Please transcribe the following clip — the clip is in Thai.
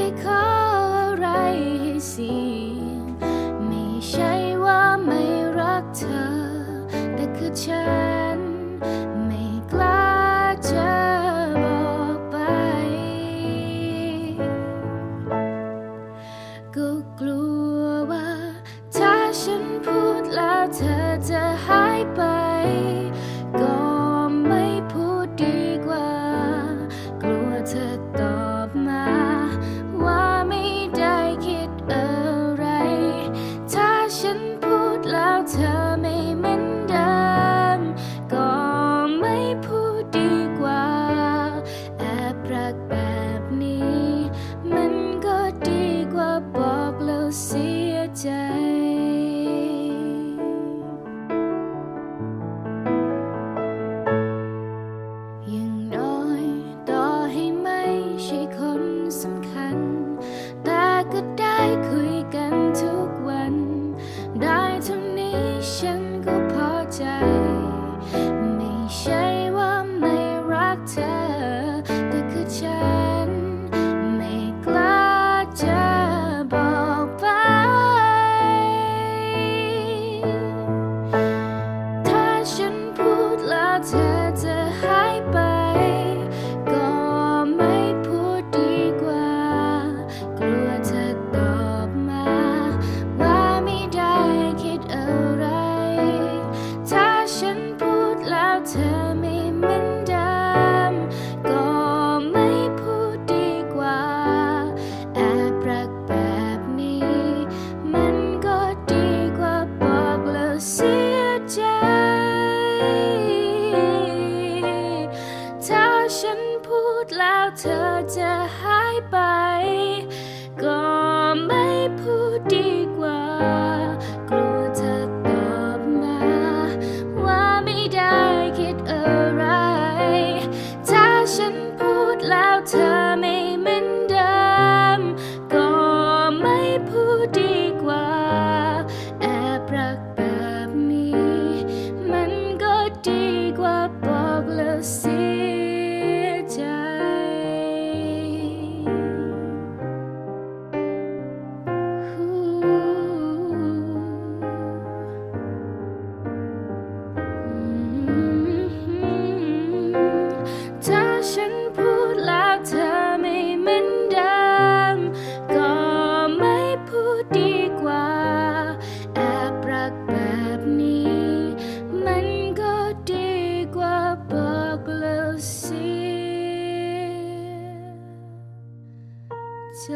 ไปขออะไรให้เสียไม่ใช่ว่าไม่รักเธอ แต่คือฉันไม่กล้าจะบอกไป ก็กลัวว่า ถ้าฉันพูดแล้วเธอจะหายไป イク ฉันพูดแล้วเธอจะหายไป ก็ไม่พูดดีกว่า แบบนี้ มันก็ดีกว่าบอกแล้วเสียใจ